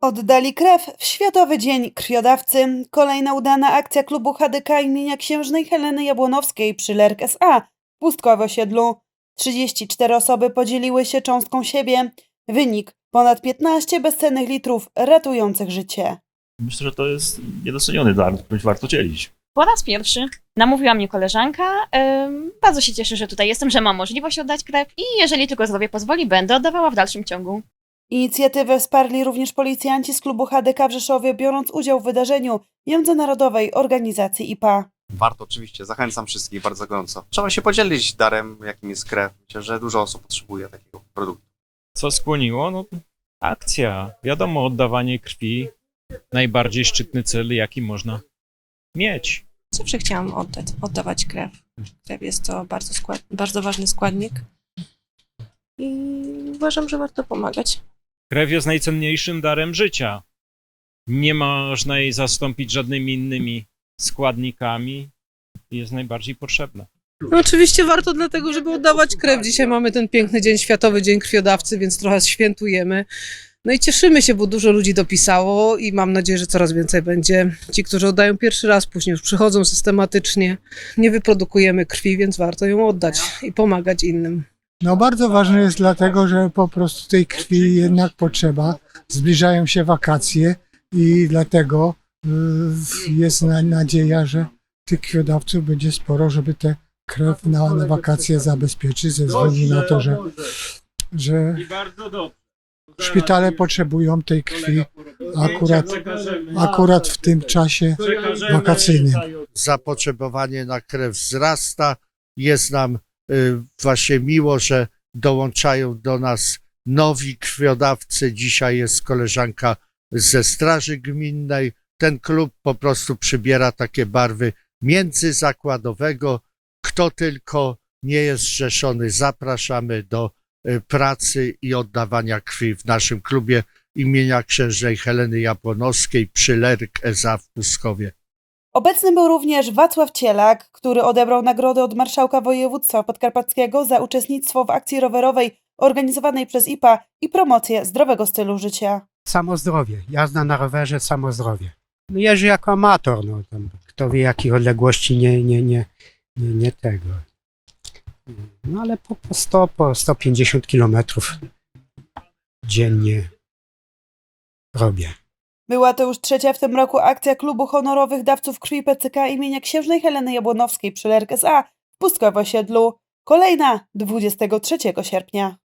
Oddali krew w Światowy Dzień Krwiodawcy. Kolejna udana akcja klubu HDK imienia księżnej Heleny Jabłonowskiej przy LERK SA w Pustkowie osiedlu. 34 osoby podzieliły się cząstką siebie. Wynik ponad 15 bezcennych litrów ratujących życie. Myślę, że to jest niedoceniony dar, którym warto dzielić. Po raz pierwszy namówiła mnie koleżanka. Ym, bardzo się cieszę, że tutaj jestem, że mam możliwość oddać krew i jeżeli tylko zdrowie pozwoli, będę oddawała w dalszym ciągu. Inicjatywę wsparli również policjanci z klubu HDK w Rzeszowie, biorąc udział w wydarzeniu Międzynarodowej Organizacji IPA. Warto oczywiście, zachęcam wszystkich bardzo gorąco. Trzeba się podzielić darem, jakim jest krew. Myślę, że dużo osób potrzebuje takiego produktu. Co skłoniło? No, akcja. Wiadomo, oddawanie krwi. Najbardziej szczytny cel, jaki można mieć. Zawsze chciałam oddać, oddawać krew. Krew jest to bardzo, skład, bardzo ważny składnik. I uważam, że warto pomagać. Krew jest najcenniejszym darem życia. Nie można jej zastąpić żadnymi innymi składnikami. Jest najbardziej potrzebna. No oczywiście warto dlatego, żeby oddawać krew. Dzisiaj mamy ten piękny dzień, Światowy Dzień Krwiodawcy, więc trochę świętujemy. No i cieszymy się, bo dużo ludzi dopisało i mam nadzieję, że coraz więcej będzie. Ci, którzy oddają pierwszy raz, później już przychodzą systematycznie. Nie wyprodukujemy krwi, więc warto ją oddać i pomagać innym. No bardzo ważne jest dlatego, że po prostu tej krwi jednak potrzeba. Zbliżają się wakacje i dlatego y, jest na, nadzieja, że tych krwiodawców będzie sporo, żeby tę krew na, na wakacje zabezpieczyć ze względu na to, że, że szpitale potrzebują tej krwi akurat, akurat w tym czasie wakacyjnym. zapotrzebowanie na krew wzrasta. Jest nam właśnie miło, że dołączają do nas nowi krwiodawcy. Dzisiaj jest koleżanka ze Straży Gminnej. Ten klub po prostu przybiera takie barwy międzyzakładowego. Kto tylko nie jest zrzeszony, zapraszamy do y, pracy i oddawania krwi w naszym klubie imienia księżnej Heleny Jabłonowskiej przy Lerk EZA w Puskowie. Obecny był również Wacław Cielak, który odebrał nagrodę od marszałka województwa podkarpackiego za uczestnictwo w akcji rowerowej organizowanej przez IPA i promocję zdrowego stylu życia. samo zdrowie. Jazda na rowerze, samo zdrowie. No Jeżdżę jako amator, no tam kto wie jakich odległości nie, nie, nie, nie, nie tego. No ale po, po 100, po 150 kilometrów dziennie robię. Była to już trzecia w tym roku akcja klubu honorowych dawców krwi PCK imienia księżnej Heleny Jabłonowskiej przy LERK SA w Pustkowie osiedlu. Kolejna 23 sierpnia.